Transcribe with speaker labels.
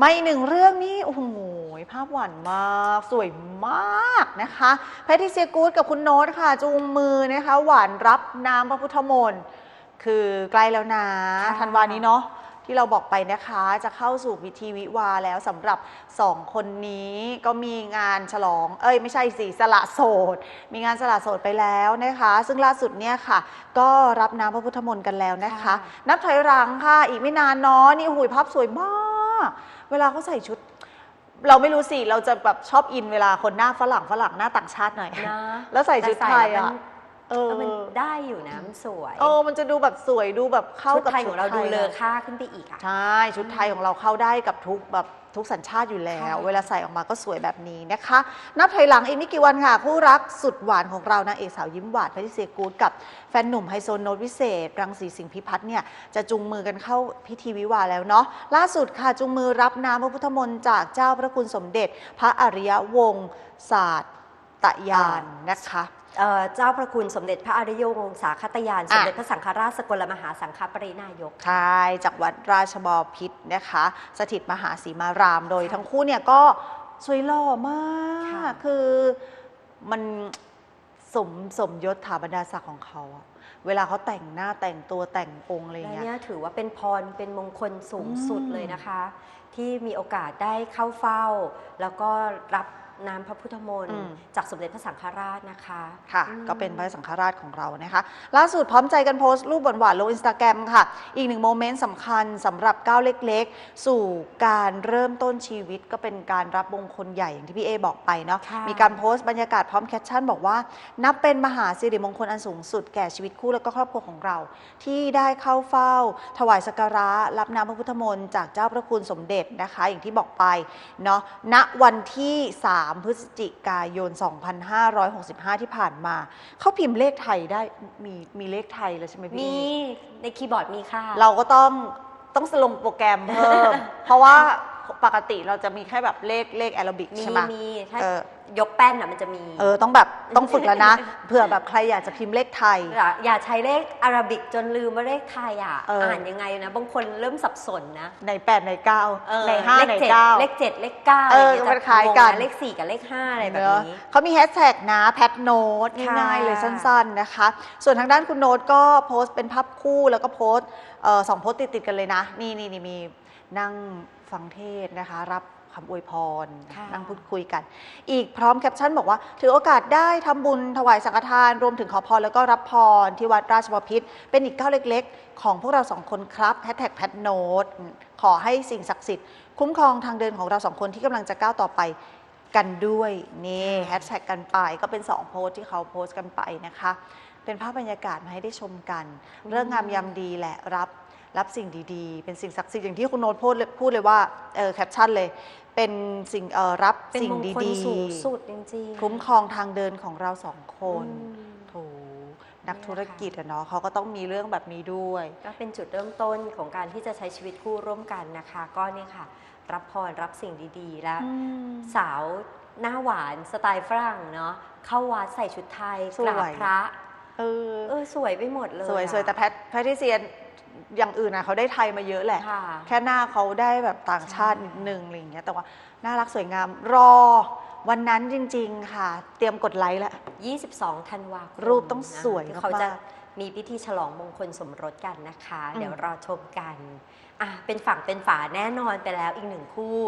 Speaker 1: มาอีกหนึ่งเรื่องนี้โอ้โหภาพหวานมาก สวยมากนะคะแพทริเซียกูดกับคุณโน้ตค่ะ จูงมือนะคะ หวานรับน้ำพระพุทธมนต์คือใกล้แล้วนะ
Speaker 2: ค่ะ
Speaker 1: ธันวานี้เนาะที่เราบอกไปนะคะจะเข้าสู่พิธีวิวาแล้วสำหรับสองคนนี้ก็มีงานฉลอง เอ้ยไม่ใช่สิสละโสด มีงานสละโสดไปแล้วนะคะ ซึ่งล่าสุดเนี่ยค่ะ ก็รับน้ำพระพุทธมนต์กันแล้วนะคะ
Speaker 2: ค่ะ
Speaker 1: นับถอยหลังค่ะ อีกไม่นานเนาะนี่หุยภาพสวยมาก เวลาเขาใส่ชุด เราไม่รู้สิ เราจะแบบชอบอินเวลาคนหน้าฝรั่งฝรั่งหน้าต่างชาติหน่อย
Speaker 2: นะ
Speaker 1: แล้วใส่ชุดไทย
Speaker 2: แต่
Speaker 1: อะ
Speaker 2: ใส่
Speaker 1: เออ
Speaker 2: แล้วมันมันได้อยู่นะมันสวย
Speaker 1: โอ้มันจะดูแบบสวยดูแบบเข้า
Speaker 2: ชุด
Speaker 1: กับ
Speaker 2: ไทยของเรา
Speaker 1: ชุ
Speaker 2: ดู
Speaker 1: ไทย
Speaker 2: เลอ
Speaker 1: อะ
Speaker 2: ค่าขึ้นไปอีกอะ
Speaker 1: ใช่ชุดไทยของเราเข้าได้กับทุกแบบทุกสัญชาติอยู่แล้ว
Speaker 2: ค่ะ
Speaker 1: เวลาใส่ออกมาก็สวยแบบนี้นะคะ นับถอยหลังอีกไม่กี่วันค่ะ คู่รักสุดหวานของเรานางเอกสาวยิ้มหวานแพทริเซียกูดกับแฟนหนุ่มไฮโซโนตวิเศษ รังสีสิงห์พิพัฒน์เนี่ยจะจูงมือกันเข้าพิธีวิวาห์แล้วเนาะล่าสุดค่ะจูงมือรับน้ำพระพุทธมนต์จากเจ้าพระคุณสมเด็จ พระอริยวงศาสตร์ ตยานนะคะ
Speaker 2: เอ่อเจ้าพระคุณสมเด็จพระอริยวงศาคตยาน
Speaker 1: อะ
Speaker 2: สมเด็จพระสังฆราชสกลมหาสังฆปรินายก
Speaker 1: ใช่จากวัดราชบพิตรนะคะ สถิตมหาสีมารามโดย
Speaker 2: ค่ะ
Speaker 1: ทั้งคู่เนี่ยก็สวยหล่อมาก
Speaker 2: ค่ะ
Speaker 1: คือมันสมสมยศถาบรรดาศักดิ์ของเขาอะเวลาเขาแต่งหน้าแต่งตัวแต่งองค์อะไร
Speaker 2: และ
Speaker 1: เงี้ย
Speaker 2: เนี่ยถือว่าเป็นพรเป็นมงคลสูงสุด
Speaker 1: อืม
Speaker 2: เลยนะคะ ที่มีโอกาสได้เข้าเฝ้า แล้วก็รับ น้ำพระพุทธมนต์จากสมเด็จพระสังฆราชนะคะ
Speaker 1: ค่ะ
Speaker 2: อืม
Speaker 1: ก็เป็นพระสังฆราชของเรานะคะ ล่าสุดพร้อมใจกันโพสต์รูปหวานๆลงอินสตาแกรมค่ะ อีกหนึ่งโมเมนต์สำคัญสำหรับก้าวเล็กๆ สู่การเริ่มต้นชีวิตก็เป็นการรับมงคลใหญ่อย่างที่พี่เอบอกไปเนาะ
Speaker 2: ค่ะ
Speaker 1: มีการโพสต์บรรยากาศพร้อมแคปชั่นบอกว่า นับเป็นมหาสิริมงคลอันสูงสุดแก่ชีวิตคู่และก็ครอบครัวของเรา ที่ได้เข้าเฝ้า ถวายสักการะรับน้ำพระพุทธมนต์จากเจ้าพระคุณสมเด็จนะคะ อย่างที่บอกไปเนาะณวันที่3พฤศจิกายน 2565 ที่ผ่านมา เขาพิมพ์เลขไทยได้มีมีเลขไทยแล้วใช่ไหมพี่
Speaker 2: มีในคีย์บอร์ดมีค่ะ
Speaker 1: เราก็ต้องต้องลงโปรแกรมเพิ่ม เพราะว่า ปกติเราจะมีแค่แบบเลขเลขแอโรบิก
Speaker 2: มี
Speaker 1: ใช่ไหม
Speaker 2: มีถ้า
Speaker 1: เออ
Speaker 2: ยกแป้นอะมันจะมี
Speaker 1: เออต้องแบบต้องฝึกแล้วนะ เผื่อแบบใครอยากจะพิมพ์เลขไทย
Speaker 2: อย่าอย่าใช้เลขอาราบิกจนลืมว่าเลขไทยอะ
Speaker 1: เอออ่
Speaker 2: อ่านยังไงนะ บางคนเริ่มสับสนนะ
Speaker 1: ในแปดในเก้า
Speaker 2: เออ
Speaker 1: ในห้า
Speaker 2: เลข
Speaker 1: ใน
Speaker 2: เจ็ด
Speaker 1: เก้า
Speaker 2: เลขเจ็ดเลขเก้า
Speaker 1: เออ
Speaker 2: อะไร
Speaker 1: มันคล้ายกัน
Speaker 2: จะงงะเลขสี่กับเลขห้าอะไรแบบ
Speaker 1: เนอะ
Speaker 2: นี้
Speaker 1: เขามีแฮชแท็กนะแพทโน้ต
Speaker 2: ค่ะ
Speaker 1: ง่ายๆเลยสั้นๆนะคะ ส่วนทางด้านคุณโน้ตก็โพสต์เป็นภาพคู่แล้วก็โพสต์เอ่อสองโพสต์ติดๆกันเลยนะ นี่นี่นี่มีนั่ง ฟังเทศน์นะคะ รับคำอวยพร
Speaker 2: ค่ะ
Speaker 1: นั่งพูดคุยกัน อีกพร้อมแคปชั่นบอกว่า ถือโอกาสได้ทำบุญถวายสังฆทานรวมถึงขอพรแล้วก็รับพรที่วัดราชบพิตรเป็นอีกก้าวเล็กๆ ของพวกเราสองคนครับแฮชแท็กแพทโน้ตขอให้สิ่งศักดิ์สิทธิ์คุ้มครองทางเดินของเราสองคนที่กำลังจะก้าวต่อไปกันด้วยนี่แฮชแท็กกันไปก็เป็น2โพสต์ที่เขาโพสต์กันไปนะคะ เป็นภาพบรรยากาศมาให้ได้ชมกัน เรื่องงามยามดีแหละรับ รับสิ่งดีๆ เป็นสิ่งศักดิ์สิทธิ์อย่างที่คุณโน้ตพูดเลยพูดเลยว่าเออแคปชั่นเลย เป็นสิ่งเออรับ
Speaker 2: เป็น
Speaker 1: สิ่ง
Speaker 2: มงคล
Speaker 1: ดี
Speaker 2: สูงสุดจริงๆ
Speaker 1: คุ้มครองทางเดินของเราสองคน
Speaker 2: อืม
Speaker 1: โถนักธุรกิจอะเนาะเขาก็ต้องมีเรื่องแบบนี้ด้วย
Speaker 2: ก็เป็นจุดเริ่มต้นของการที่จะใช้ชีวิตคู่ร่วมกันนะคะ ก็เนี่ยค่ะ รับพรรับสิ่งดีๆ แล้วสาวหน้าหวานสไตล์ฝรั่งเนาะเข้าวัดใส่ชุดไทย
Speaker 1: สวย
Speaker 2: กราบพระ
Speaker 1: เออ
Speaker 2: เออสวยไปหมดเลย
Speaker 1: สวย
Speaker 2: อะ
Speaker 1: สวยแต่แพทแพทริเซียน อย่างอื่นอะเขาได้ไทยมาเยอะแหละ
Speaker 2: ค่ะ
Speaker 1: แค่หน้าเขาได้แบบต่างชาติ
Speaker 2: ใช่
Speaker 1: นิดนึงอะไรอย่างเงี้ยแต่ว่าน่ารักสวยงามรอ วันนั้นจริง ๆ ค่ะ เตรียมกดไลค์แล้ว
Speaker 2: 22ธันวาคม
Speaker 1: รูปต้องสวย
Speaker 2: นะ
Speaker 1: มากๆ
Speaker 2: เขาจะมีพิธีฉลองมงคลสมรสกันนะคะ
Speaker 1: อืม
Speaker 2: เดี๋ยวรอชมกัน อะเป็นฝั่งเป็นฝาแน่นอนไปแล้วอีกหนึ่งคู่